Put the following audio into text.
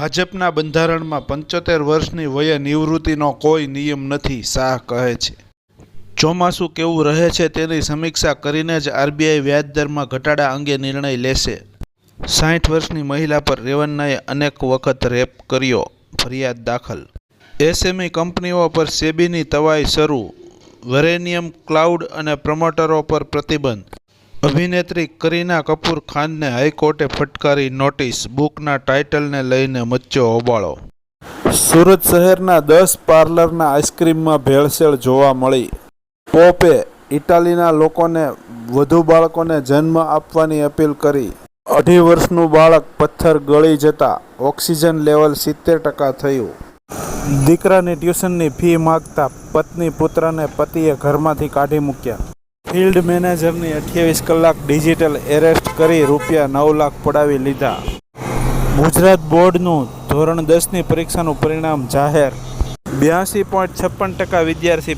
ભાજપના બંધારણમાં પંચોતેર વર્ષની વયે નિવૃત્તિનો કોઈ નિયમ નથી, શાહ કહે છે. ચોમાસું કેવું રહે છે તેની સમીક્ષા કરીને જ આરબીઆઈ વ્યાજદરમાં ઘટાડા અંગે નિર્ણય લેશે. સાઠ વર્ષની મહિલા પર રેવન્નાએ અનેક વખત રેપ કર્યો, ફરિયાદ દાખલ. એસએમઈ કંપનીઓ પર સેબીની તવાઈ શરૂ, વેરેનિયમ ક્લાઉડ અને પ્રમોટરો પર પ્રતિબંધ. અભિનેત્રી કરીના કપૂર ખાનને હાઈકોર્ટે ફટકારી નોટિસ, બુકના ટાઇટલને લઈને મચ્યો હોબાળો. સુરત શહેરના દસ પાર્લરના આઈસ્ક્રીમમાં ભેળસેળ જોવા મળી. પોપે ઇટાલીના લોકોને, વધુ બાળકોને જન્મ આપવાની અપીલ કરી. અઢી વર્ષનું બાળક પથ્થર ગળી જતા ઓક્સિજન લેવલ સિત્તેર ટકા થયું. દીકરાની ટ્યુશનની ફી માગતા પત્ની પુત્રને પતિએ ઘરમાંથી કાઢી મૂક્યા. ફિલ્ડ મેનેજરની અઠ્યાવીસ કલાક ડિજિટલ એરેસ્ટ કરી રૂપિયા નવ લાખ પડાવી લીધા. ગુજરાત બોર્ડનું ધોરણ દસની પરીક્ષાનું પરિણામ જાહેર. બ્યાસી પોઈન્ટ છપ્પન ટકા વિદ્યાર્થી